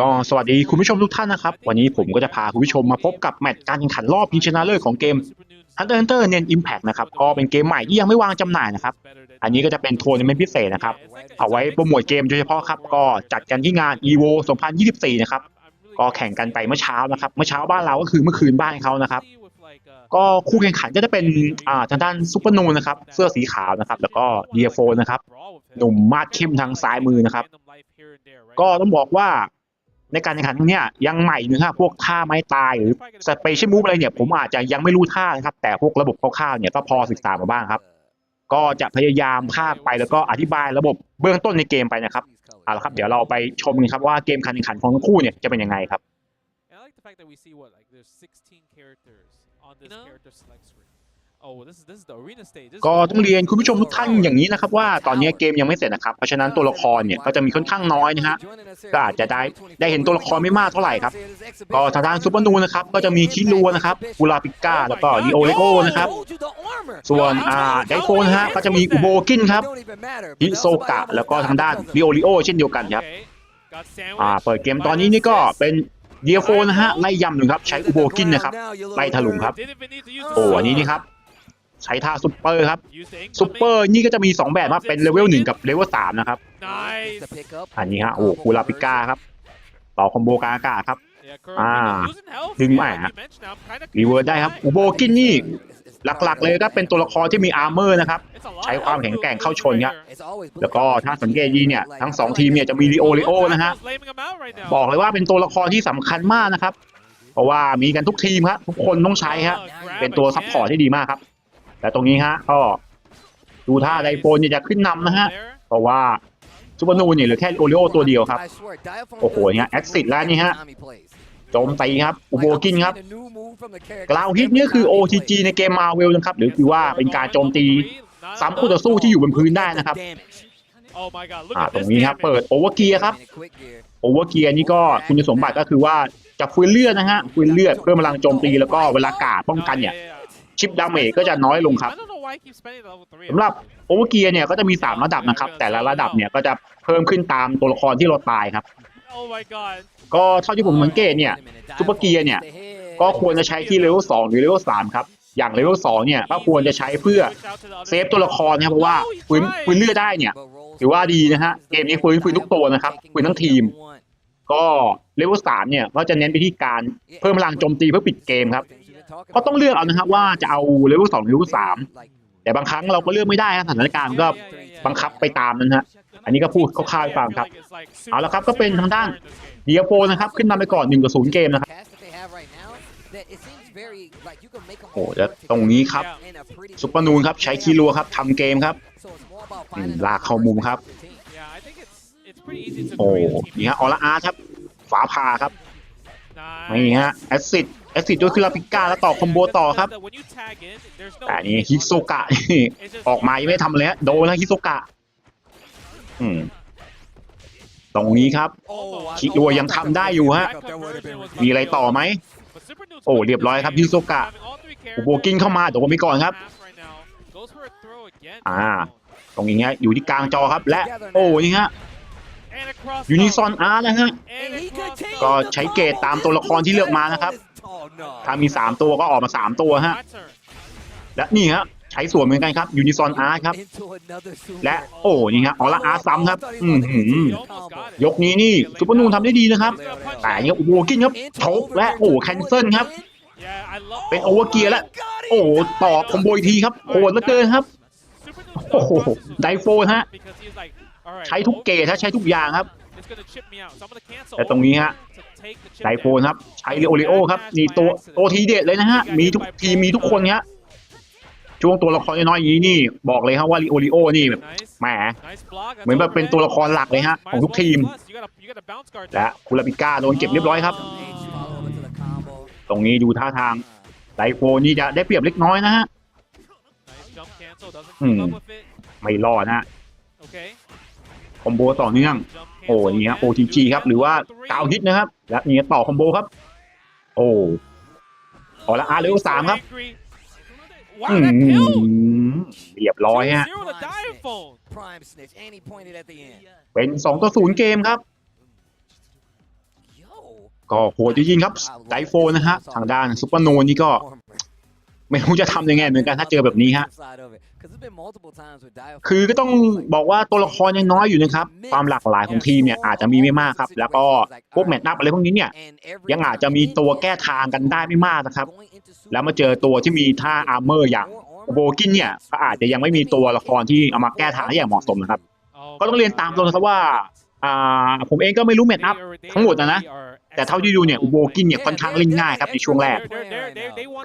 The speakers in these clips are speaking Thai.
ก็สวัสดีคุณผู้ชมทุกท่านนะครับ วันนี้ผมก็จะพาคุณผู้ชมมาพบกับแมตช์การแข่งขันรอบพิงชนะเลิศของเกม Hunter Hunter เน้น Impact นะครับ ก็เป็นเกมใหม่ที่ยังไม่วางจำหน่ายนะครับ อันนี้ก็จะเป็นทัวร์นเมนพิเศษนะครับ เอาไว้โปรโมทเกมโดยเฉพาะครับ ก็จัดกันที่งาน EVO 2024 นะครับ ก็แข่งกันไปเมื่อเช้านะครับ เมื่อเช้าบ้านเราก็คือเมื่อคืนบ้านเขานะครับ ก็คู่แข่งขันก็จะเป็นอ่าทางด้านซูเปอร์นูนนะครับ เสื้อสีขาวนะครับ แล้วก็เดียโฟนะครับ หนุ่มมาดเข้มทางซ้ายมือนะครับ ก็ต้องบอกว่าในการแข่งขันครั้งเนี้ยยังใหม่อยู่นะครับพวกท่าไม้ตายหรือสเปเชียลมูฟอะไรเนี่ยผมอาจจะยังไม่รู้ท่านะครับ แต่พวกระบบคร่าวๆเนี่ยก็พอศึกษามาบ้างครับ ก็จะพยายามภาคไปแล้วก็อธิบายระบบเบื้องต้นในเกมไปนะครับเอาละครับ เดี๋ยวเราไปชมกันครับว่าเกมการแข่งขันของทั้งคู่เนี่ยจะเป็นยังไงครับ And I like the fact that we see what like there's 16 characters on this character select screen. Oh, this is this is the arena stage. This is ก็ the ต้องเรียน arena คุณผู้ชมทุกท่านอย่างนี้นะครับว่าตอนนี้เกมยังไม่เสร็จนะครับเพราะฉะนั้นตัวละครเนี่ยก็จะมีค่อนข้างน้อยนะฮะก็อาจจะได้ได้เห็นตัวละครไม่มากเท่าไหร่ครับก็ทางด้านซูเปอร์นูนนะครับก็จะมีคิรัวนะครับกุลาปิก้าแล้วก็ลีโอเลโอนะครับส่วนอ่าไดโฟนะฮะก็จะมีอุโบกินครับฮิโซกะแล้วก็ทางด้านลีโอริโอเช่นเดียวกันครับ Okay. Got sandwich. อ่าเปิดเกมตอนนี้นี่ก็เป็น เดียโฟนะฮะไล่ยำหนึ่งครับใช้อุโบกินนะครับไล่ถลุงครับ โอ้อันนี้นี่ครับใช้ท่าซุปเปอร์ครับซุปเปอร์นี่ก็จะมี 2 แบบว่าเป็นเลเวลหนึ่งกับเลเวลสามนะครับอันนี้ฮะโอ้คูลาปิก้าครับ ต่อคอมโบกาอากาศครับอ่าดึงมาฮะรีเวิร์ดได้ครับอุโบกินนี่ หลักๆ เลยก็เป็นตัวละครที่มีอาร์เมอร์นะครับ It's a lot ใช้ of ความ outfield แข็งแกร่งเข้าชน movement ครับ right แล้วก็ถ้าสังเกตดีเนี่ยทั้งสองทีมเนี่ยจะมีลีโอริโอ here. นะฮะ Tackle's laming him out right now. บอกเลยว่าเป็นตัวละครที่สำคัญมากนะครับ เพราะว่ามีกันทุกทีมครับทุกคนต้องใช้ฮะ Oh, grab เป็นตัว again. ซัพพอร์ตที่ดีมากครับ แต่ตรงนี้ฮะก็ดูท่าไดโฟนเนี่ยจะขึ้นนำนะฮะ There. เพราะว่าซูเปอร์นูนเนี่ยเหลือแค่โอริโอตัวเดียวครับ โอ้โหเนี่ย exit แล้วนี่ฮะ โจมตีครับ อุโบกินครับกลาวฮิตเนี่ยคือ OTG ในเกมมาเวลนะครับ หรือคือว่าเป็นการโจมตีซ้ำคู่ต่อสู้ที่อยู่บนพื้นได้นะครับ Oh my god, look อ่า at ตรง this นี้ครับ damage. เปิดโอเวอร์เกียร์ครับโอเวอร์เกียร์นี่ก็คุณสมบัติก็คือว่าจะฟื้นเลือดนะฮะฟื้นเลือดเพิ่มพลังโจมตีแล้วก็เวลากาดป้องกันเนี่ย Yeah, yeah, yeah. ชิปดาเมจก็จะน้อยลงครับ I don't know why he keeps spending level three. สำหรับโอเวอร์เกียร์เนี่ยก็จะมี 3 ระดับนะครับ แต่ละระดับเนี่ยก็จะเพิ่มขึ้นตามตัวละครที่เราตายครับ Oh my god. ก็เท่าที่ผมสังเกตเนี่ยซูเปอร์เกียร์เนี่ยก็ควรจะใช้ที่เลเวล2หรือเลเวล3ครับ อย่างเลเวล2เนี่ยก็ควรจะใช้เพื่อ Switch out to the other เซฟตัวละครนะครับเพราะว่าฟื้นฟื้นเลือดได้เนี่ยถือว่าดีนะฮะเกมนี้ฟื้นฟื้นทุกตัวนะครับฟื้นทั้งทีม ก็เลเวล3เนี่ยก็จะเน้นไปที่การเพิ่มพลังโจมตีเพื่อปิดเกมครับก็ต้องเลือกเอานะครับว่าจะเอาเลเวล2หรือเลเวล3แต่บางครั้งเราก็เลือกไม่ได้นะสถานการณ์มันก็บังคับไปตามนั้นฮะ อันนี้ก็พูดคร่าวๆให้ฟังครับ เอาละครับก็เป็นทางด้านเดียโฟนะครับ ขึ้นนำไปก่อน1ต่อ0เกมนะครับโอ้แล้วตรงนี้ครับซุปเปอร์นูนครับใช้คีรัวครับทำเกมครับอืมลากเข้ามุมครับ Yeah, I think it's it's pretty easy to โอ้ create a team. นี่ฮะออร่าอาร์ตครับฝาผ่าครับ Nice. นี่ฮะแอสซิดแอสซิดด้วยคือลาปิก้าแล้วต่อคอมโบต่อครับ When you tag in, there's no แต่อันนี้ hit ฮิ on โซ the- กะนี่ It's just ออกมายังไม่ได้ทำอะไรฮะโดนแล้วฮิโซกะอืม ตรงนี้ครับ คิดว่ายังทำได้อยู่ฮะ มีอะไรต่อไหม But Super Noob's โอ้เรียบร้อยครับฮิโซกะ having all three อุโบกินเข้ามาโดนไปก่อนครับ characters right now. Goes for a throw again. อ่า ตรงนี้ฮะอยู่ที่กลางจอครับ และ โอ้นี่ฮะ And across ยูนิ the- ซอนอาร์นะฮะ and across the- ก็ใช้เกรดตามตัวละครที่เลือกมานะครับ ถ้ามี 3 ตัวก็ออกมา 3 ตัวฮะ My turn. และนี่ฮะ ใช้ส่วนเหมือนกันครับยูนิซอนอาร์ครับ และโอ้นี่ฮะออร่าอาร์ซ้ำครับอือหือ He almost got it. ยกนี้นี่ซุปเปอร์นูนทำได้ดีนะครับ แต่อันนี่อุโบกินครับโชกและโอ้แคนเซิลครับ Yeah, I love เป็นโอเวอร์เกียร์แล้วโอ้ต่อคอมโบอีกทีครับโหดเหลือเกินครับ Super Noob's โอ้โห dog process is ไดโฟนฮะ because he's like, alright, ใช้ทุกเกรดฮะใช้ทุกอย่างครับ it's gonna chip me out. So I'm gonna cancel แต่ตรงนี้ฮะ to take the chip ได down. โฟนครับ ใช้ลิโอริโอครับนี่ตัวโอทีเด็ดเลยนะฮะ มีทุกทีมมีทุกคนฮะ ช่วงตัวละครน้อยๆอย่างนี้นี่บอกเลยครับว่าลิโอริโอนี่แบบ Nice. แหม Nice block. เหมือนแบบเป็นตัวละครหลักเลยฮะของทุกทีม Plus, you gotta- you gotta bounce guard และ that. คุราปิก้าโดนเก็บเรียบร้อยครับ ตรงนี้ดูท่าทางไดโฟนนี่จะได้เปรียบเล็กน้อยนะฮะ Nice jump cancel. Doesn't Hmm. keep up with it. ไม่รอดนะฮะ Okay. คอมโบต่อเนื่อง Jump โอ้ cancel นี่ฮะ again. OTG ครับหรือว่ากาวฮิตนะครับ และนี่ต่อคอมโบครับ โอ้ออละอาร์เลเวลสามครับ Angry. อื Wow, that ม kill! เรียบร้อยฮะ Zero to diaphone. Prime snitch, and he pointed at the end. เป็น2ต่อ0เกมครับก็โหดจริงๆครับไดโฟนะฮะ ทางด้านซุปเปอร์โนนี่ก็ ไม่รู้จะทำยังไงเหมือนกันถ้าเจอแบบนี้ฮะคือก็ต้องบอกว่าตัวละครยังน้อยอยู่นะครับ ความหลากหลายของทีมเนี่ยอาจจะมีไม่มากครับ แล้วก็พวกแมตช์อัพอะไรพวกนี้เนี่ยยังอาจจะมีตัวแก้ทางกันได้ไม่มากนะครับ แล้วมาเจอตัวที่มีท่าอาร์เมอร์อย่างโบกินเนี่ยก็อาจจะยังไม่มีตัวละครที่เอามาแก้ทางได้อย่างเหมาะสมนะครับ ก็ต้องเรียนตามตรงนะครับว่า อ่าผมเองก็ไม่รู้แมตช์อัพทั้งหมดนะนะ แต่เท่าที่ดูเนี่ยอุโบกินเนี่ยค่อนข้างเล่นง่ายครับในช่วงแรก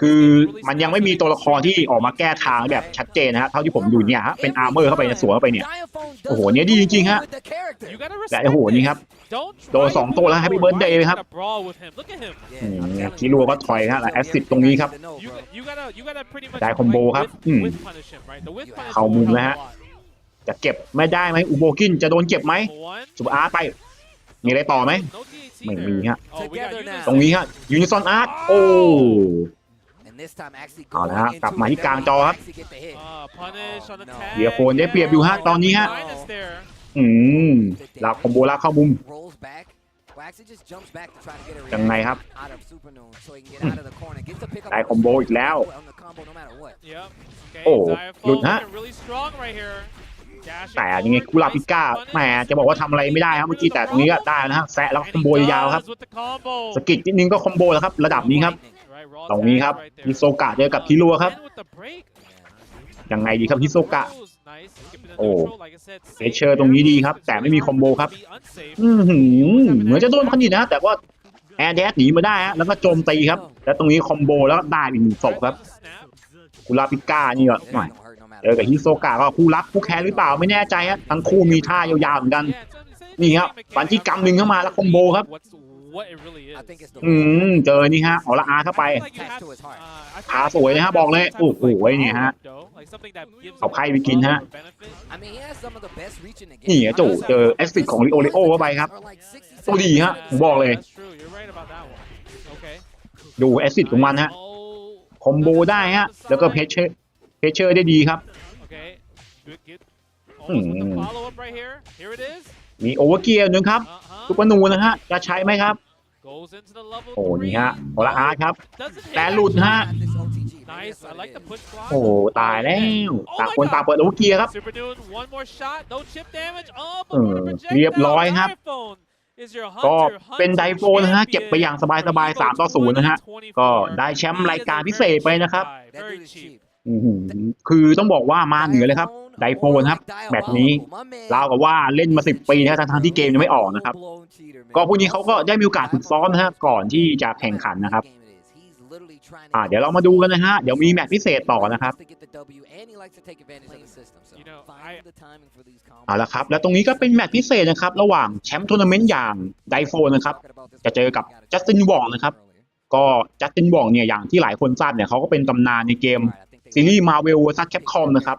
คือมันยังไม่มีตัวละครที่ออกมาแก้ทางแบบชัดเจนนะฮะเท่าที่ผมดูเนี่ยฮะเป็นอาร์เมอร์เข้าไปเนี่ยสวนเข้าไปเนี่ยโอ้โหเนี่ยดีจริงๆฮะและโอ้โหนี่ครับโดนสองตัวแล้ว Happy Birthday ครับอืมคิรัวก็ถอยฮะและแอสซิดตรงนี้ครับได้คอมโบครับอืมเข้ามุมแล้วฮะ จะเก็บไม่ได้ไหมอุโบกินจะโดนเก็บไหมสุปอาร์ตไป มีอะไรต่อไหมไม่มีฮะตรงนี้ฮะยูนิซอนอาร์ตโอ้เอาละฮะกลับมาที่กลางจอครับเดียโคนได้เปรียบอยู่ฮะตอนนี้ฮะอืมลากคอมโบลากเข้ามุมยังไงครับได้คอมโบอีกแล้ว โอ้โอ้หหลุลุดดฮะฮะ แต่ยังไงกุลาปิก้าแหมจะบอกว่าทำอะไรไม่ได้ครับเมื่อกี้แต่ตรงนี้ก็ได้นะฮะแซะแล้วคอมโบยาวครับสกิดนิดนึงก็คอมโบแล้วครับ ระดับนี้ครับตรงนี้ครับฮิโซกะเจอกับฮิรัวครับยังไงดีครับฮิโซกะโอ้เฟเชอร์ตรงนี้ดีครับ แต่ไม่มีคอมโบครับอืหือเหมือนจะโดนพันดีนะ แต่ว่าแอร์แดดหนีมาได้ฮะแล้วก็โจมตีครับ แล้วตรงนี้คอมโบแล้วได้อีกหนึ่งศพครับกุลาปิก้านี่ก็หน่อย เจอกับฮิโซกะก็คู่รักคู่แค้นหรือเปล่าไม่แน่ใจฮะทั้งคู่มีท่ายาวๆเหมือนกัน นี่ครับฟันที่กำหนึ่งเข้ามาแล้วคอมโบครับอืมเจอนี่ฮะออละอาเข้าไปขาสวยนะฮะบอกเลยโอ้โหเนี่ยฮะเอาไพ่ไปกินฮะนี่ฮะจู่เจอแอสซิดของลิโอริโอเข้าไปครับตัวดีฮะผมบอกเลย ดูแอสซิดของมันฮะคอมโบได้ฮะแล้วก็เพชเชอร์ เพชเชอร์ได้ดีครับอืมมีโอเวอร์เกียร์หนึ่งครับซุปเปอร์นูนะฮะ จะใช้ไหมครับโอ้นี่ฮะออละอาร์ครับแต่หลุดฮะโอ้ตายแล้วต่างคนต่างเปิดโอเวอร์เกียร์ครับเออเรียบร้อยครับก็เป็นไดโฟนะฮะเก็บไปอย่างสบายๆ3ต่อ0นะฮะ ก็ได้แชมป์รายการพิเศษไปนะครับอื้อหือ คือต้องบอกว่ามาเหนือเลยครับ ไดโฟนครับ แบบนี้ราวกับว่าเล่นมา10ปีนะทั้งที่เกมยังไม่ออกนะครับ ก็พวกนี้เขาก็ได้มีโอกาสฝึกซ้อมนะฮะก่อนที่จะแข่งขันนะครับอ่าเดี๋ยวเรามาดูกันนะฮะ เดี๋ยวมีแมตช์พิเศษต่อนะครับเอาละครับ แล้วตรงนี้ก็เป็นแมตช์พิเศษนะครับ ระหว่างแชมป์ทัวร์นาเมนต์อย่างไดโฟนนะครับ จะเจอกับจัสตินวองนะครับ ก็จัสตินวองเนี่ยอย่างที่หลายคนทราบเนี่ยเขาก็เป็นตำนานในเกม ซีรีส์มาเวล vs แคปคอมนะครับ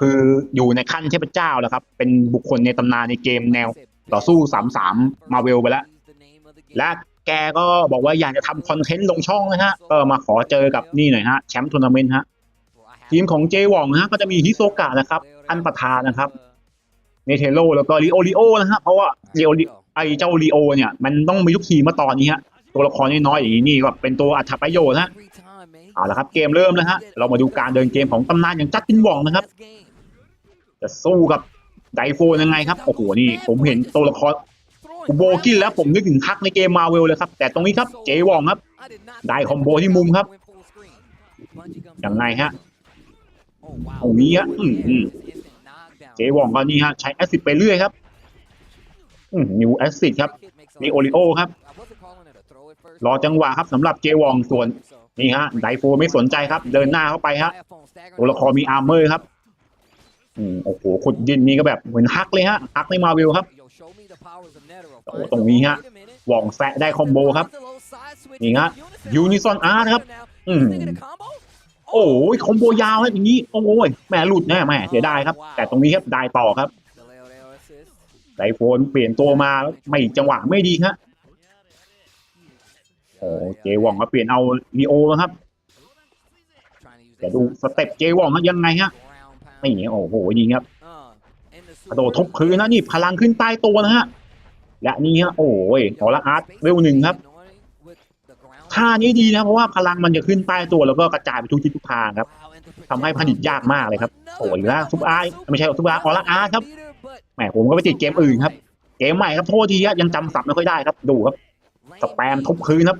คืออยู่ในขั้นเทพเจ้าแล้วครับ เป็นบุคคลในตำนานในเกมแนวต่อสู้3-3มสามมาเวลไปแล้ว และแกก็บอกว่าอยากจะทำคอนเทนต์ลงช่องนะฮะ ก็มาขอเจอกับนี่หน่อยฮะ แชมป์ทัวร์นาเมนต์ฮะ ทีมของเจวองนะฮะ ก็จะมีฮิโซกะนะครับท่านประธานนะครับ เนเทโลแล้วก็ลีโอริโอนะฮะ เพราะว่าลีโอไอเจ้าลีโอเนี่ย มันต้องมีทุกทีมมาตอนนี้ฮะ ตัวละครน้อยๆอย่างนี้นี่ก็เป็นตัวอัตประโยชน์ฮะ เอาละครับเกมเริ่มแล้วฮะเรามาดูการเดินเกมของตำนานอย่างจัดตินวองนะครับ จะสู้กับไดโฟยังไงครับโอ้โหนี่ผมเห็นตัวละครอุโบกินแล้วผมนึกถึงทักในเกมมาเวลเลยครับ แต่ตรงนี้ครับเจวองครับ ได้คอมโบที่มุมครับยังไงฮะตรงนี้ฮะเจวองก็นี่ฮะใช้แอสซิดไปเรื่อยครับนิวแอสซิดครับมีโอริโอครับ รอจังหวะครับสำหรับเจวองส่วน นี่ฮะไดโฟไม่สนใจครับ เดินหน้าเข้าไปฮะตัวละครมีอาร์เมอร์ครับอืมโอ้โหขุดดินนี่ก็แบบเหมือนฮักเลยฮะฮักในมาวิลครับโอ้ตรงนี้ฮะหว่องแซะได้คอมโบครับนี่ฮะ Unison Art ครับ อืมโอ้ยคอมโบยาวครับอย่างนี้โอ้ยแหม่หลุดแน่แหม่เสียดายครับ แต่ตรงนี้ครับได้ต่อครับไดโฟนเปลี่ยนตัวมาไม่จังหวะไม่ดีฮะ โอ้เจวองมาเปลี่ยนเอาลีโอนะครับเดี๋ยวดูสเต็ปเจวองฮะยังไงฮะนี่โอ้โหยิงครับกระโดดทุบพื้นนะนี่พลังขึ้นใต้ตัวนะฮะและนี่ฮะโอ้ยขอละอาร์ตเวลหนึ่งครับท่านี้ดีนะเพราะว่าพลังมันจะขึ้นใต้ตัวแล้วก็กระจายไปทุกทิศทุกทางครับทำให้ผลิตยากมากเลยครับโอ้ยแล้วซุปอาร์ไม่ใช่ซุปอาร์ออร่าอาร์ครับแหมผมก็ไปติดเกมอื่นครับ เกมใหม่ครับโทษทีครับยังจำสับไม่ค่อยได้ครับดูครับ สแปมทุบคืนครับ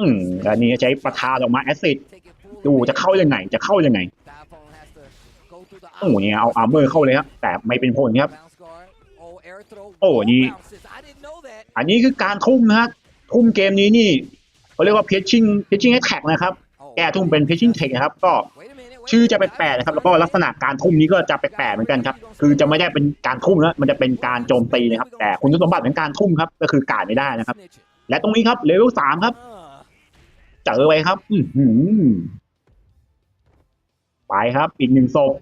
อืมอันนี้ใช้ประทาออกมาแอซิดดูจะเข้ายังไง จะเข้ายังไงโอ้เนี่ยเอาอาร์เมอร์เข้าเลยครับแต่ไม่เป็นผลครับ โอ้นี่อันนี้คือการทุ่มนะฮะทุ่มเกมนี้นี่เขาเรียกว่าเพชชิ่งเพชชิ่งแท็กนะครับ แก้ทุ่มเป็นเพชชิ่งเทคนะครับ ก็ชื่อจะแปลกๆนะครับ แล้วก็ลักษณะการทุ่มนี้ก็จะแปลกๆเหมือนกันครับ คือจะไม่ได้เป็นการทุ่มนะมันจะเป็นการโจมตีนะครับ แต่คุณสมบัติของการทุ่มครับ ก็คือการไม่ได้นะครับ และตรงนี้ครับเลเวลสามครับ เจอไปครับ อืไปครับ อีกหนึ่งศพ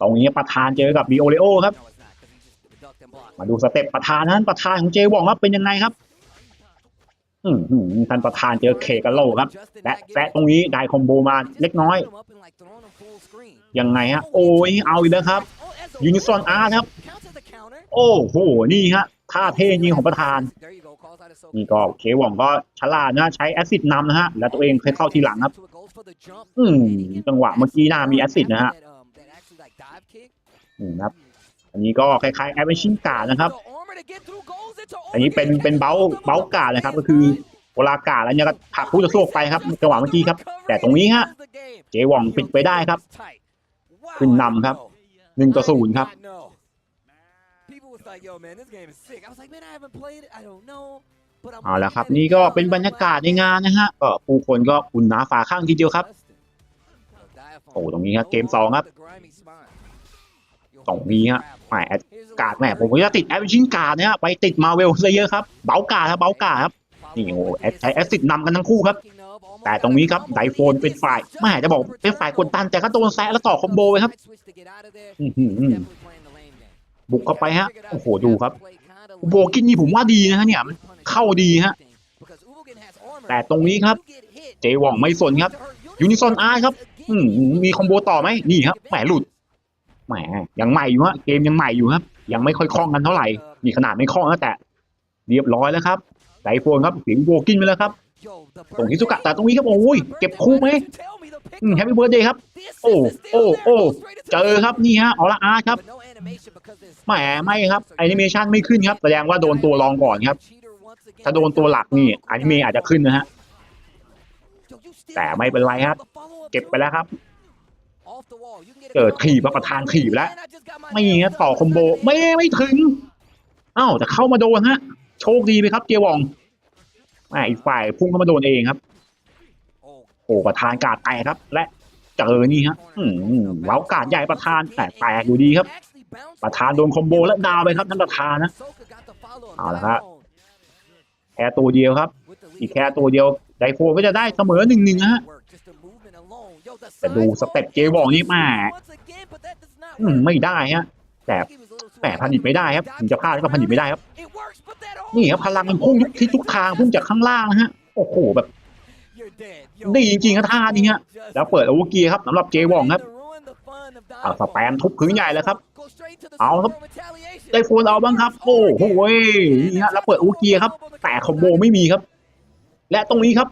ตรงนี้ประธานเจอกับบีโอเลโอครับ มาดูสเต็ปประธานนั้นประธานของเจวองครับเป็นยังไงครับอือหือท่านประธานเจอเคกันโลครับ และแซะตรงนี้ได้คอมโบมาเล็กน้อย ยังไงฮะ โอ้ยเอาอีกแล้วครับ ยูนิซอนอาร์ครับ โอ้โห นี่ฮะ ท่าเท่จริงของประธาน นี่ก็เคหว่องก็ฉลาดนะใช้แอซิดนำนะฮะ แล้วตัวเองเคยเข้าทีหลังครับ อืมจังหวะเมื่อกี้น่ามีแอซิดนะฮะอืมครับ อันนี้ก็คล้ายๆแอปเปิลชิงกานะครับ อันนี้เป็นเป็นเบลเบลกานะครับ ก็คือเวลากาแล้วเนี่ยก็ผลักผู้จะโซกไปครับจังหวะเมื่อกี้ครับ แต่ตรงนี้ฮะเจหว่องปิดไปได้ครับ ขึ้นนำครับหนึ่งต่อศูนย์ครับ เอาละครับ นี่ก็เป็นบรรยากาศในงานนะฮะก็ผู้คนก็อุ่นหนาฝาข้างทีเดียวครับ โอ้ตรงนี้ครับเกมสองครับตรงนี้ฮะแหมแอดการ์ดแหมผมก็จะติดแอปชิงการ์ดเนี่ยฮะไปติดมาเวลซะเยอะครับเบาการ์ดครับเบาการ์ดครับนี่โอ้แอดใช้แอสซิดนำกันทั้งคู่ครับ แต่ตรงนี้ครับไดโฟนเป็นฝ่ายไม่จะบอกเป็นฝ่ายกดดันแต่ก็โดนแซะแล้วต่อคอมโบไปครับอื้อหือ บุกเข้าไปฮะ โอ้โห ดูครับโบกินนี่ผมว่าดีนะฮะเนี่ยมันเข้าดีฮะ แต่ตรงนี้ครับ เจว่องไม่สนครับ ยูนิซอนอาร์ครับ อืมมีคอมโบต่อไหมนี่ครับ แหมหลุด แหม ยังใหม่อยู่ฮะ เกมยังใหม่อยู่ครับ ยังไม่ค่อยคล่องกันเท่าไหร่นี่ขนาดไม่คล่องแล้วแต่ เรียบร้อยแล้วครับไดโฟนครับถึงโบกินไปแล้วครับตรงฮิซุกะแต่ตรงนี้ครับโอ้ยเก็บคู่ไหมแฮปปี้เบิร์ดเดย์ครับ โอ้โอ้โอ้เจอครับนี่ฮะออร่าอาร์ครับ แหมไม่ครับแอนิเมชันไม่ขึ้นครับ แสดงว่าโดนตัวรองก่อนครับ ถ้าโดนตัวหลักนี่แอนิเมอาจจะขึ้นนะฮะ แต่ไม่เป็นไรครับ เก็บไปแล้วครับ เกิดถีบประธานถีบแล้ว ไม่งั้นต่อคอมโบไม่ไม่ถึงอ้าวแต่เข้ามาโดนฮะ โชคดีไหมครับเกียร์วองแหมอีกฝ่ายพุ่งเข้ามาโดนเองครับ โอ้ประธานกาดแตกครับ และเจอนี่ฮะ อืมเว้ากาดใหญ่ประธานแต่แตกอยู่ดีครับ ประธานโดนคอมโบและดาวไปครับท่านประธานนะเอาละครับแค่ตัวเดียวครับ อีกแค่ตัวเดียวไดโฟก็จะได้เสมอหนึ่งหนึ่งฮะแต่ดูสเต็ปเจวองนี่แม่อืมไม่ได้ฮะแต่แหมผลิตไม่ได้ครับถึงจะพลาดก็ผลิตไม่ได้ครับ นี่ครับพลังมันพุ่งทุกทิศทุกทางพุ่งจากข้างล่างนะฮะโอ้โหแบบดีจริงๆครับท่านี้ฮะแล้วเปิดอาวุธเกียร์ครับสำหรับเจวองครับ เอาสแปมทุบพื้นใหญ่แล้วครับ เอาครับได้โฟนเอาบ้างครับ โอ้โหนี่ฮะแล้วเปิดอาวุธเกียร์ครับ แต่คอมโบไม่มีครับ และตรงนี้ครับ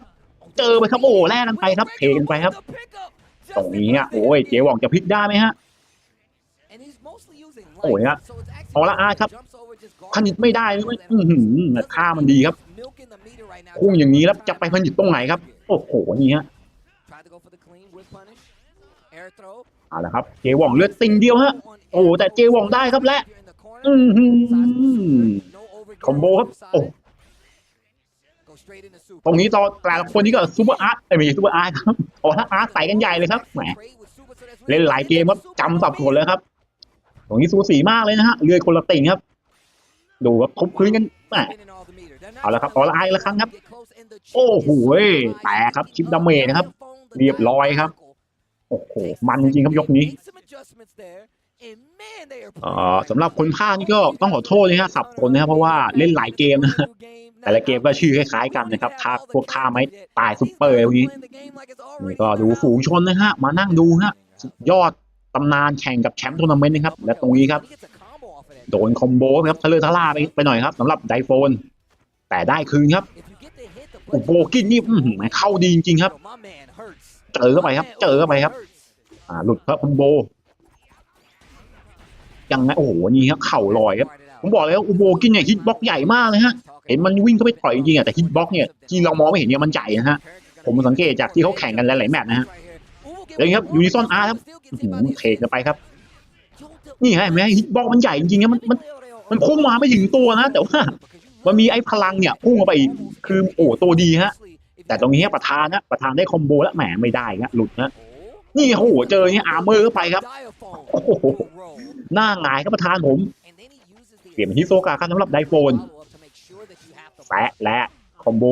เจอไปครับโอ้แลกกันไปครับ เทกันไปครับ ตรงนี้ฮะโอ้ยเจวองจะพลิกได้ไหมฮะโอ้ยฮะเอาละอาร์ครับผลิตไม่ได้เลยอือหือค่ามันดีครับพุ่งอย่างนี้แล้วจะไปผลิตตรงไหนครับ โอ้โหนี่ฮะ เอาละครับเจว่องเลือดติ่งเดียวฮะ โอ้แต่เจว่องได้ครับและอือหือคอมโบครับโอ้ตรงนี้ตอนแต่ละคนนี้ก็ซูเปอร์อาร์ตไม่ใช่ซูเปอร์อาร์ตครับโอ้ถ้าอาร์ตใส่กันใหญ่เลยครับแหมเล่นหลายเกมครับจำสับสนเลยครับ ตรงนี้สูสีมากเลยนะฮะเรือคนละติ่งครับ ดูครับทุบพื้นกันแหมเอาละครับออลไอละครั้งครับ โอ้โหแตกครับชิปดาเมจนะครับ เรียบร้อยครับ โอ้โห มันจริงครับยกนี้อ่อสำหรับคนภาคนี่ก็ต้องขอโทษนะฮะสับสนนะครับเพราะว่าเล่นหลายเกมนะแต่ละเกมก็ชื่อคล้ายๆกันนะครับท่าพวกท่าไม้ตายซุปเปอร์พวกนี้นี่ก็ดูฝูงชนนะฮะมานั่งดูฮะยอดตำนานแข่งกับแชมป์ทัวร์นาเมนต์นะครับ และตรงนี้ครับ โดนคอมโบครับทะเลทะล่าไปไปหน่อยครับสำหรับไดโฟน แต่ได้คืนครับอุโบกินนี่เข้าดีจริงๆครับ เจอเข้าไปครับ เจอเข้าไปครับ อ่าหลุดครับคุณโบยังไงโอ้โหนี่ครับเข่าลอยครับผมบอกเลยว่าอุโบกินเนี่ยฮิตบ็อกใหญ่มากเลยฮะเห็นมันวิ่งเข้าไปต่อยจริงๆอะแต่ฮิตบ็อกเนี่ยที่เรามองไม่เห็นเนี่ยมันใหญ่นะฮะผมสังเกตจากที่เขาแข่งกันหลายๆแมตช์นะฮะเดี๋ยวนี้ครับยูนิซอนอาร์ครับอื้อหือเทกันไปครับ นี่ฮะเห็นไหมฮิตบ็อกมันใหญ่จริงๆนะมันมันมันพุ่งมาไม่ถึงตัวนะ แต่ว่ามันมีไอ้พลังเนี่ยพุ่งเข้าไปอีกคือโอ้ตัวดีฮะ แต่ตรงนี้ประธานนะประธานได้คอมโบแล้วแหมไม่ได้นะหลุดนะนี่โอ้โหเจอเนี่ยอาร์เมอร์เข้าไปครับโอ้โหหน้าหงายครับประธานผมเปลี่ยนเป็นฮิโซกะครับสำหรับไดโฟนแซะและคอมโบ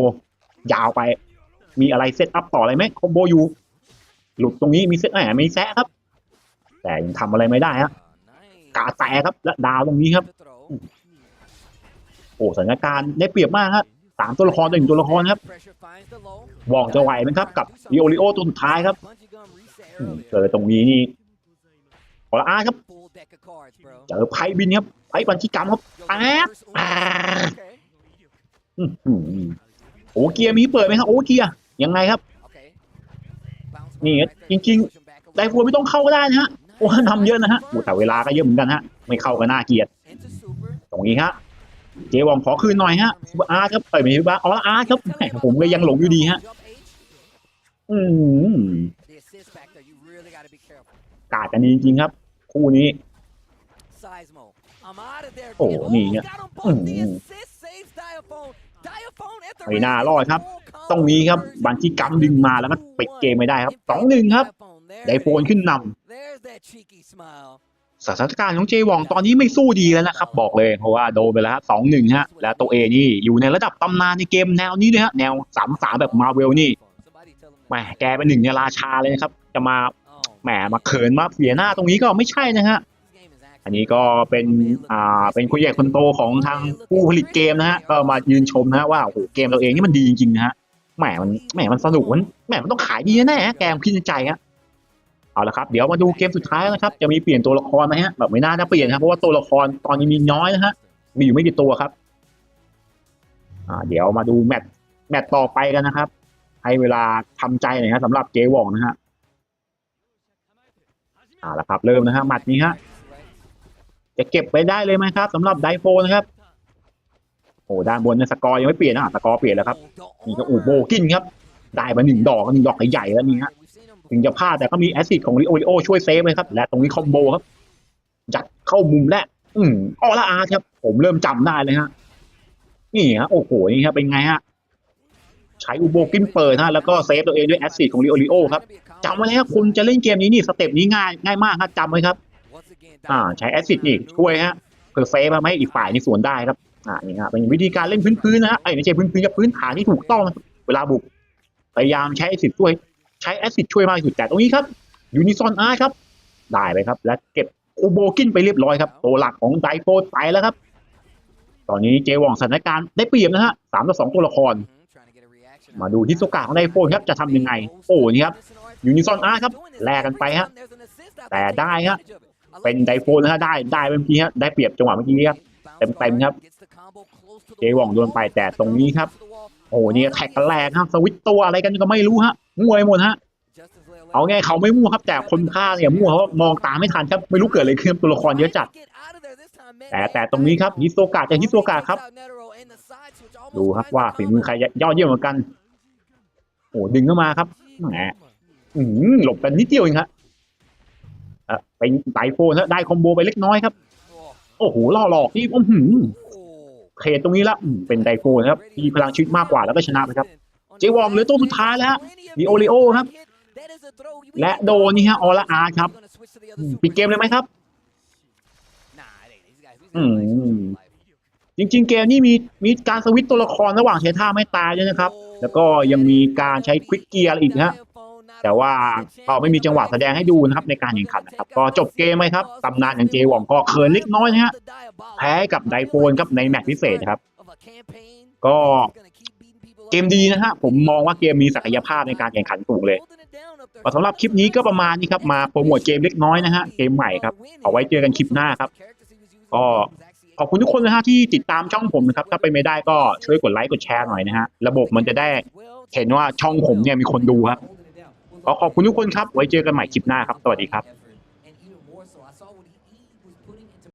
ยาวไป มีอะไรเซตอัพต่ออะไรไหมคอมโบอยู่ หลุดตรงนี้มีเซตแหมมีแซะครับ แต่ยังทำอะไรไม่ได้ฮะกาแตครับและดาวตรงนี้ครับโอ้สถานการณ์ได้เปรียบมากครับ สามตัวละครต่อหนึ่งตัวละครครับวองจะไหวไหมครับ กับดิโอริโอตัวสุดท้ายครับอืมเจอตรงนี้นี่ขอละอาครับ เจอไพ่บินครับไพ่บัญชีกรรมครับแป๊บอ่าอื้อหือโอ้เกียร์มีเปิดไหมครับโอ้เกียร์ยังไงครับนี่จริงไดฟัวไม่ต้องเข้าก็ได้นะฮะเพราะว่านำเยอะนะฮะโอ้แต่เวลาก็เยอะเหมือนกันฮะไม่เข้าก็น่าเกลียดตรงนี้ฮะ เจวองขอคืนหน่อยฮะซูเปอร์อาร์ตครับเอ้ยไม่ใช่ซูเปอร์อาร์ตอออาร์ตครับแหมผมก็ยังหลงอยู่ดีฮะ อืมกาดกันดีจริงๆครับ คู่นี้ โอ้นี่เนี่ยไม่น่ารอดครับ ตรงนี้ครับบันที่กัมดึงมาแล้วก็ปิดเกมไม่ได้ครับสองหนึ่งครับ ไดโฟนขึ้นนำ สถานการณ์ของเจวองตอนนี้ไม่สู้ดีแล้วนะครับ บอกเลยเพราะว่าโดนไปแล้วสองหนึ่งฮะแล้วตัวเอนี่อยู่ในระดับตำนานในเกมแนวนี้เลยฮะแนวสามสามแบบมาเวลนี่แหมแกเป็นหนึ่งในราชาเลยนะครับ จะมาแหมมาเขินมาเสียหน้าตรงนี้ก็ไม่ใช่นะฮะอันนี้ก็เป็นอ่าเป็นคุณใหญ่คนโตของทางผู้ผลิตเกมนะฮะก็มายืนชมนะฮะว่าโอ้โหเกมเราเองนี่มันดีจริงๆนะฮะแหมมันแหมมันสนุกมันแหมมันต้องขายดีแน่ฮะแกมคิดในใจฮะ เอาละครับ เดี๋ยวมาดูเกมสุดท้ายนะครับ จะมีเปลี่ยนตัวละครไหมฮะ แบบไม่น่าจะเปลี่ยนครับ เพราะว่าตัวละครตอนนี้มีน้อยนะฮะ มีอยู่ไม่กี่ตัวครับ อ่า เดี๋ยวมาดูแมตช์แมตช์ต่อไปกันนะครับ ให้เวลาทำใจหน่อยครับสำหรับเจวองนะฮะเอาละครับ เริ่มนะฮะแมตช์นี้ฮะ จะเก็บไปได้เลยไหมครับสำหรับไดโฟนะครับ โอ้ด้านบนเนี่ยสกอร์ยังไม่เปลี่ยนนะอะสกอร์เปลี่ยนแล้วครับ นี่ก็อูโบกินครับ ได้มาหนึ่งดอกหนึ่งดอกใหญ่ๆแล้วนี่ฮะ ถึงจะพลาดแต่ก็มีแอสซิดของริโอริโอช่วยเซฟเลยครับ และตรงนี้คอมโบครับยัดเข้ามุมและอืมออละอาร์ครับ ผมเริ่มจำได้เลยฮะ นี่ฮะโอ้โหนี่ครับเป็นไงฮะใช้อูโบกินเปิดฮะแล้วก็เซฟตัวเองด้วยแอสซิดของริโอริโอครับจำไว้เลยครับคุณจะเล่นเกมนี้นี่สเต็ปนี้ง่ายง่ายมากครับจำไว้ครับ อ่า ใช้แอสซิดนี่ช่วยฮะเพื่อเซฟม่ให้อีกฝ่ายในี่วนได้ครับอ่านี่ครับเป็นวิธีการเล่นพื้นๆนะฮะไอ้ไม่ใช่พื้นๆกับพื้นฐานที่ถูกต้องเวลาบุกพยายามใช้แอสซิดช่วย ใช้แอสซิดช่วยมากที่สุดแต่ตรงนี้ครับยูนิซอนอาร์ครับ ได้ไปครับ และเก็บอูโบกินไปเรียบร้อยครับ ตัวหลักของไดโฟไปแล้วครับ ตอนนี้เจวองสถานการณ์ได้เปรียบนะฮะสามต่อสองตัวละคร มาดูที่โซกาของไดโฟนครับจะทำยังไง โอ้นี่ครับยูนิซอนอาร์ครับแลกกันไปฮะแต่ได้ฮะเป็นไดโฟนนะฮะได้ได้เมื่อกี้ฮะได้เปรียบจังหวะเมื่อกี้ครับเต็มๆครับ เจวองโดนไปแต่ตรงนี้ครับ โอ้นี่แท็กกันแรงครับสวิตช์ตัวอะไรกันก็ไม่รู้ฮะ มั่วไปหมดฮะเอาไงเขาไม่มั่วครับ แต่คนพากย์เนี่ยมั่วเพราะมองตามไม่ทันครับไม่รู้เกิดอะไรขึ้นตัวละครเยอะจัด แต่แต่ตรงนี้ครับฮิโซกะจะฮิโซกะครับ ดูครับว่าฝีมือใครยอดเยี่ยมกว่ากันโอ้ดึงเข้ามาครับแหมอื้อหือหลบกันนิดเดียวเองครับเอ่อเป็นไดโฟนฮะได้คอมโบไปเล็กน้อยครับ โอ้โหล่อหลอกที่อื้อหือเคตรงนี้ละอืมเป็นไดโฟนครับมีพลังชีวิตมากกว่าแล้วก็ชนะไปครับ เจวองเหลือตัวสุดท้ายแล้วมีโอริโอครับ และโดนี่ฮะออลาอาร์ครับปิดเกมเลยไหมครับอืมจริง ๆ เกมนี้มีมีการสวิตตัวละครระหว่างใช้ท่าไม่ตายด้วยนะครับ แล้วก็ยังมีการใช้ควิกเกียร์อีกนะฮะแต่ว่าก็ไม่มีจังหวะแสดงให้ดูนะครับในการแข่งขันนะครับ ก็จบเกมไหมครับตำนานอย่างเจวองก็เขินเล็กน้อยนะฮะแพ้กับไดโฟนครับในแมตช์พิเศษครับ ก็ เกมดีนะฮะผมมองว่าเกมมีศักยภาพในการแข่งขันสูงเลยสำหรับคลิปนี้ก็ประมาณนี้ครับมาโปรโมทเกมเล็กน้อยนะฮะเกมใหม่ครับเอาไว้เจอกันคลิปหน้าครับก็ขอบคุณทุกคนนะฮะที่ติดตามช่องผมนะครับถ้าไปไม่ได้ก็ช่วยกดไลค์กดแชร์หน่อยนะฮะระบบมันจะได้เห็นว่าช่องผมเนี่ยมีคนดูครับขอขอบคุณทุกคนครับไว้เจอกันใหม่คลิปหน้าครับสวัสดีครับ